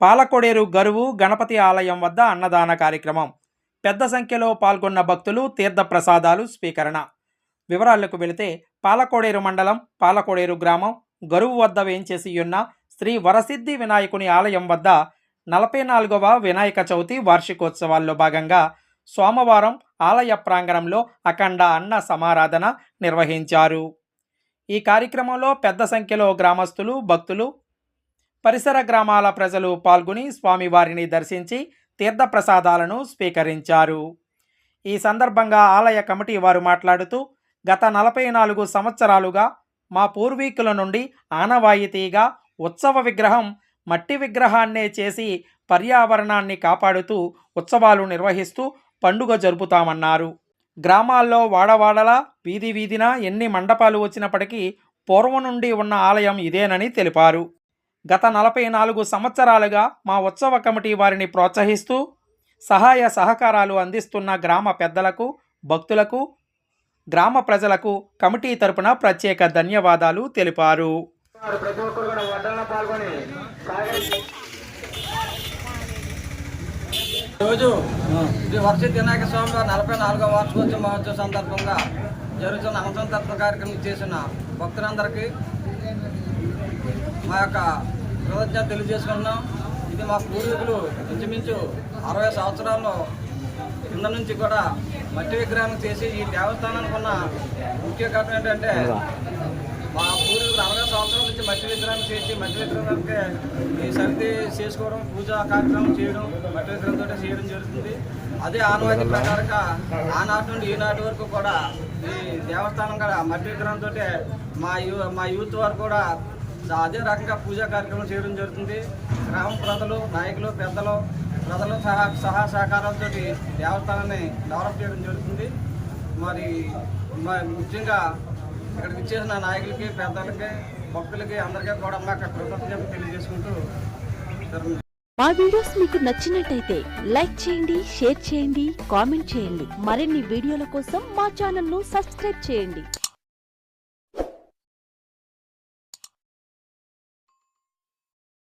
పాలకొడేరు గరువు గణపతి ఆలయం వద్ద అన్నదాన కార్యక్రమం. పెద్ద సంఖ్యలో పాల్గొన్న భక్తులు తీర్థప్రసాదాలు స్వీకరణ. వివరాలకు వెళితే పాలకోడేరు మండలం పాలకోడేరు గ్రామం గరువు వద్ద వేయించేసి ఉన్న శ్రీ వరసిద్ధి వినాయకుని ఆలయం వద్ద నలభై నాలుగవ వినాయక చవితి వార్షికోత్సవాల్లో భాగంగా సోమవారం ఆలయ ప్రాంగణంలో అఖండ అన్న సమారాధన నిర్వహించారు. ఈ కార్యక్రమంలో పెద్ద సంఖ్యలో గ్రామస్తులు భక్తులు పరిసర గ్రామాల ప్రజలు పాల్గొని స్వామివారిని దర్శించి తీర్థప్రసాదాలను స్వీకరించారు. ఈ సందర్భంగా ఆలయ కమిటీ వారు మాట్లాడుతూ గత నలభై నాలుగు సంవత్సరాలుగా మా పూర్వీకుల నుండి ఆనవాయితీగా ఉత్సవ విగ్రహం మట్టి విగ్రహాన్నే చేసి పర్యావరణాన్ని కాపాడుతూ ఉత్సవాలు నిర్వహిస్తూ పండుగ జరుపుతామన్నారు. గ్రామాల్లో వాడవాడలా వీధి వీధిన ఎన్ని మండపాలు వచ్చినప్పటికీ పూర్వం నుండి ఉన్న ఆలయం ఇదేనని తెలిపారు. గత నలభై నాలుగు సంవత్సరాలుగా మా ఉత్సవ కమిటీ వారిని ప్రోత్సహిస్తూ సహాయ సహకారాలు అందిస్తున్న గ్రామ పెద్దలకు భక్తులకు గ్రామ ప్రజలకు కమిటీ తరపున ప్రత్యేక ధన్యవాదాలు తెలిపారు. రోజు శ్రీ వర్షిత్ వినాయక స్వామి వారి నలభై నాలుగవ వార్షికోత్సవ మహోత్సవ సందర్భంగా జరుగుతున్న అన్నసంతర్పణ కార్యక్రమం చేసిన భక్తులందరికీ మా యొక్క కృతజ్ఞత తెలియజేసుకుంటున్నాం. ఇది మా పూర్వీకులు ఇంచుమించు అరవై సంవత్సరాల్లో కింద నుంచి కూడా మట్టి విగ్రహం చేసి ఈ దేవస్థానానికి ఉన్న ముఖ్య కారణం ఏంటంటే మా పూర్వీకులు అరవై సంవత్సరాల నుంచి మట్టి విగ్రహం చేసి మట్టి విగ్రహానికి ఈ సరిది చేసుకోవడం పూజా కార్యక్రమం చేయడం మట్టి విగ్రహంతో చేయడం జరుగుతుంది. అదే ఆనవాయితీ ప్రకారంగా ఆనాటి నుండి ఈనాటి వరకు కూడా ఈ దేవస్థానం కూడా మట్టి విగ్రహంతో మా యూ మా యూత్ వారు కూడా అదే రకంగా పూజా కార్యక్రమం చేయడం జరుగుతుంది. గ్రామ ప్రజలు నాయకులు పెద్దలు ప్రజలు సహా సహా సహకారాలతో దేవస్థానాన్ని డెవలప్ చేయడం జరుగుతుంది. మరి ముఖ్యంగా ఇక్కడికి ఇచ్చేసిన నాయకులకి పెద్దలకి భక్తులకి అందరికీ కూడా మాకు కృతజ్ఞత తెలియజేసుకుంటూ మా వీడియోస్ మీకు నచ్చినట్టయితే లైక్ చేయండి షేర్ చేయండి కామెంట్ చేయండి. మరిన్ని వీడియోల కోసం మా ఛానల్ను సబ్స్క్రైబ్ చేయండి.